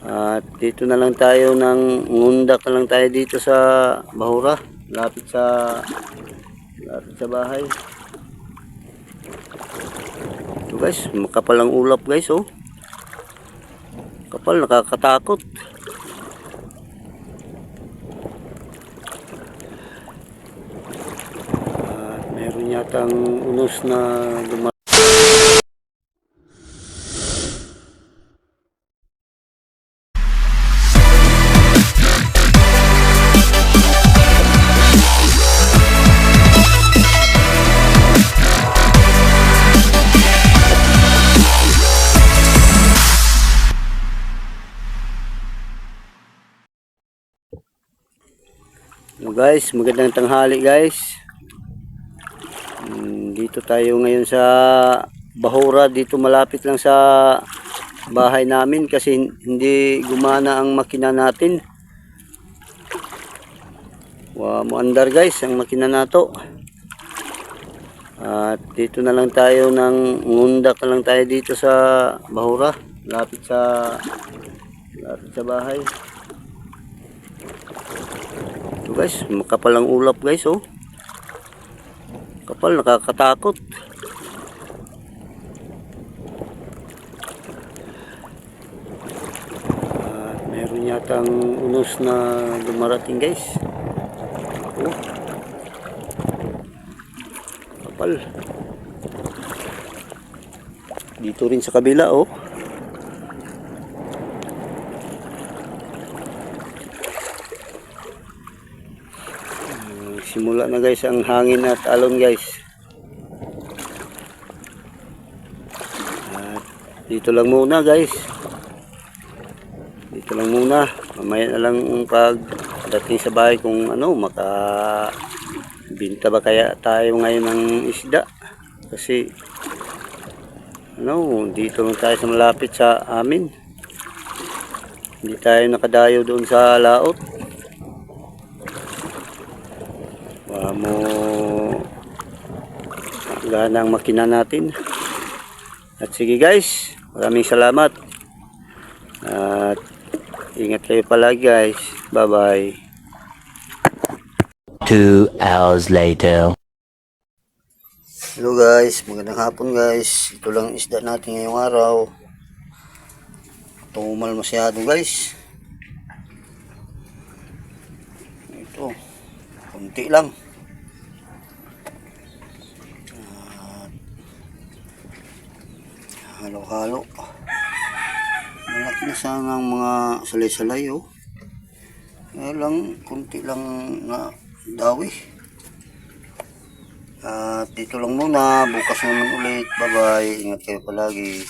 At dito na lang tayo ng ngundak na lang tayo dito sa Bahura. Lapit sa lapit sa bahay. Ito guys, makapal ang ulap guys oh. Kapal, nakakatakot. At meron yatang unos na dumating. Hello guys, magandang tanghali guys. Mm, Dito tayo ngayon sa Bahura, dito malapit lang sa bahay namin kasi hindi gumana ang makina natin. Wa mo andar guys ang makina nato. At dito na lang tayo ng ngundak na lang tayo dito sa Bahura, lapit sa lapit sa bahay. Ito guys, makapal ang ulap guys oh. Kapal, nakakatakot. At meron yatang unos na dumarating guys. Oh. Kapal. Dito rin sa kabila oh. Simula na guys ang hangin at alon guys. At dito lang muna guys. Dito lang muna. Mamaya na lang ang pagdating sa bahay kung ano maka binta ba kaya tayo ngayon ng isda. Kasi ano, dito lang tayo sa malapit sa amin. Hindi tayo nakadayo doon sa laot. Mo gana ang makina natin. At sige guys, maraming salamat. At ingat kayo palagi guys. Bye bye. Two hours later. Hello guys, magandang hapon guys. Ito lang isda natin ngayong araw. Tumal masyado guys. Ito, kunti lang. Halo-halo. Malaki na sana ang mga salay-salay oh. Kaya lang, kunti lang na dawi. At dito lang muna. Bukas naman ulit. Bye-bye. Ingat kayo palagi.